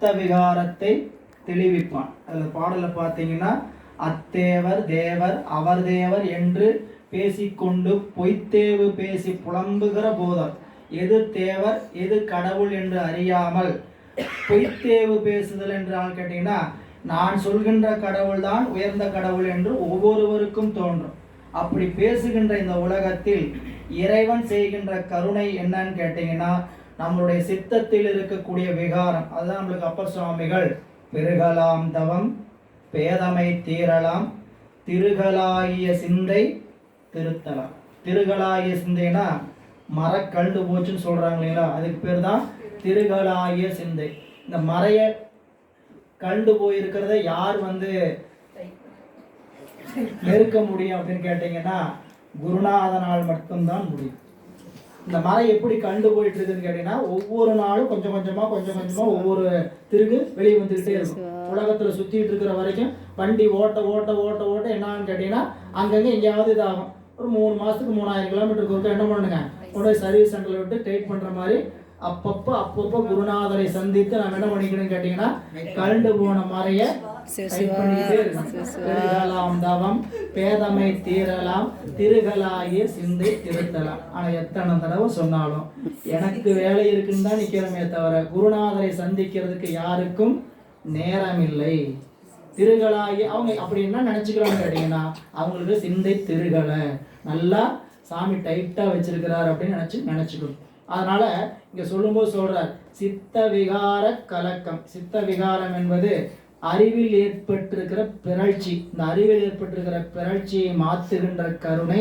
சித்த விகாரத்தை தெளிவிப்பான். அதில் பாடலை பார்த்தீங்கன்னா அத்தேவர் தேவர் அவர் தேவர் என்று பேசிக்கொண்டு பொய்த்தேவு பேசி புலம்புகிற போதர். எது தேவர் எது கடவுள் என்று அறியாமல் பொய்த்தேவு பேசுதல் என்றால் கேட்டீங்கன்னா நான் சொல்கின்ற கடவுள் தான் உயர்ந்த கடவுள் என்று ஒவ்வொருவருக்கும் தோன்றும். அப்படி பேசுகின்ற இந்த உலகத்தில் இறைவன் செய்கின்ற கருணை என்னன்னு கேட்டீங்கன்னா நம்மளுடைய சித்தத்தில் இருக்கக்கூடிய விகாரம் அதுதான் நம்மளுக்கு அப்பர் சுவாமிகள் பெருகலாம் தவம் பேதமை தீரலாம் திருகலாகிய சிந்தை திருத்தலாம். திருகலாகிய சிந்தைனா மரக்கண்டு போச்சுன்னு சொல்கிறாங்க இல்லைங்களா? அதுக்கு பேர் தான் திருகலாகிய சிந்தை. இந்த மறைய கண்டு போயிருக்கிறத யார் வந்து நெருக்க முடியும் அப்படின்னு கேட்டீங்கன்னா குருநாதனால் மட்டும்தான் முடியும். இந்த மரம் எப்படி கண்டு போயிட்டு இருக்குன்னு கேட்டீங்கன்னா ஒவ்வொரு நாளும் கொஞ்சம் கொஞ்சமா கொஞ்சம் கொஞ்சமா ஒவ்வொரு திருகு வெளியே வந்துகிட்டே இருக்கும். உலகத்துல சுத்திட்டு இருக்கிற வரைக்கும் வண்டி ஓட்ட ஓட்ட ஓட்ட ஓட்ட என்னன்னு கேட்டீங்கன்னா அங்கங்க எங்கேயாவது இதாகும். ஒரு மூணு மாசத்துக்கு மூணாயிரம் கிலோமீட்டருக்கு ஒருக்கா என்ன பண்ணுங்க? போய் சர்வீஸ் சென்டர்ல விட்டு டைட் பண்ற மாதிரி அப்பப்போ அப்பப்போ குருநாதரை சந்தித்து நாம் என்ன பண்ணிக்கணும்னு கேட்டீங்கன்னா கரண்டு போன. திருகலாம் தவம் பேதமை தீரலாம் திருகலாய சிந்தை திருத்தலாம். ஆனா எத்தனை தடவை சொன்னாலும் எனக்கு வேலை இருக்குன்னு தான் நிக்கிறோமே தவிர குருநாதரை சந்திக்கிறதுக்கு யாருக்கும் நேரம் இல்லை திருகலாகி அவங்க அப்படி என்ன நினைச்சுக்கிறாங்க கேட்டீங்கன்னா அவங்களுக்கு சிந்தை திருகலை. நல்லா சாமி டைட்டா வச்சிருக்கிறார் அப்படின்னு நினச்சி நினச்சிக்கணும். அதனால இங்க சொல்லும்போது சொல்றார் சித்த விகார கலக்கம். சித்த விகாரம் என்பது அறிவில் ஏற்பட்டிருக்கிற பிறழ்ச்சி இந்த அறிவில் ஏற்பட்டிருக்கிற பிறழ்ச்சியை மாற்றுகின்ற கருணை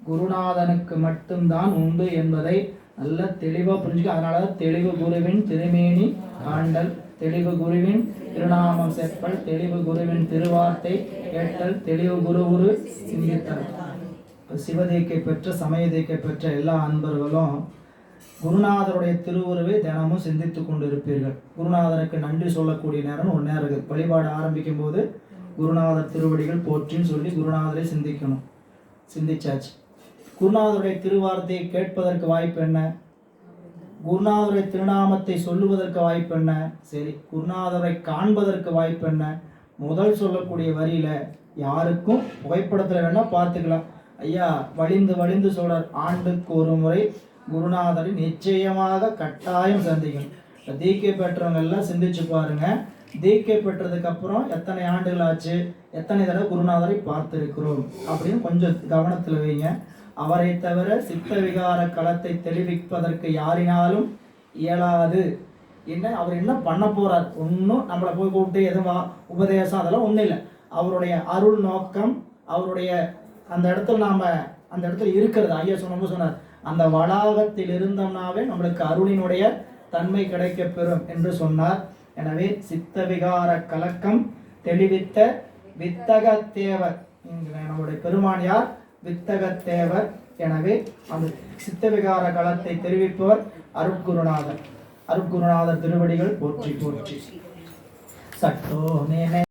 குருநாதனுக்கு மட்டும்தான் உண்டு என்பதை நல்ல தெளிவாக புரிஞ்சுக்க அதனால தான் தெளிவு குருவின் திருமேனி ஆண்டல் தெளிவு குருவின் திருநாமம் செப்பல் தெளிவு குருவின் திருவார்த்தை கேட்டல் தெளிவு குரு குரு சிந்தித்தல். சிவதேக்கை பெற்ற சமயதேக்கை பெற்ற எல்லா அன்பர்களும் குருநாதருடைய திருவுருவை தினமும் சிந்தித்து கொண்டு இருப்பீர்கள் குருநாதருக்கு நன்றி சொல்லக்கூடிய நேரம் ஒரு நேரம் இருக்குது. வழிபாடு ஆரம்பிக்கும் போது குருநாதர் திருவடிகள் போற்றின்னு சொல்லி குருநாதரை சிந்திக்கணும். சிந்திச்சாச்சு. குருநாதருடைய திருவார்த்தையை கேட்பதற்கு வாய்ப்பு என்ன? குருநாதருடைய திருநாமத்தை சொல்லுவதற்கு வாய்ப்பு என்ன? சரி குருநாதரை காண்பதற்கு வாய்ப்பு என்ன? முதல் சொல்லக்கூடிய வரியில யாருக்கும் புகைப்படத்துல வேணா பார்த்துக்கலாம். ஐயா வழிந்து வழிந்து சொல்றார். ஆண்டுக்கு ஒரு முறை குருநாதரை நிச்சயமாக கட்டாயம் சந்திக்கணும் இப்போ தீக்கை பெற்றவங்க எல்லாம் சிந்திச்சு பாருங்க. தீக்கை பெற்றதுக்கு அப்புறம் எத்தனை ஆண்டுகள் ஆச்சு? எத்தனை தடவை குருநாதரை பார்த்திருக்கிறோம்? அப்படின்னு கொஞ்சம் கவனத்தில் வைங்க. அவரை தவிர சித்த விகார களத்தை தெளிவிப்பதற்கு யாரினாலும் இயலாது. என்ன? அவர் என்ன பண்ண போறார்? ஒன்றும் நம்மளை போய் கூப்பிட்டு எதுவும் வா- உபதேசம் அதெல்லாம் ஒன்றும் இல்லை. அவருடைய அருள் நோக்கம் அவருடைய அந்த இடத்துல நாம் அந்த இடத்துல இருக்கிறது. ஐயா சொன்னபோது சொன்னார். அந்த வளாகத்தில் இருந்தோம்னாவே நம்மளுக்கு அருளினுடைய தன்மை கிடைக்கப்பெறும் என்று சொன்னார். எனவே சித்த விகார கலக்கம் தெளிவித்த வித்தக தேவர் நம்முடைய பெருமான் யார்? வித்தக தேவர் எனவே அந்த சித்த விகார களத்தை தெரிவிப்பவர் அருட்குருநாதர். அருட்குருநாதர் திருவடிகள் போற்றி போற்றி. சட்டோ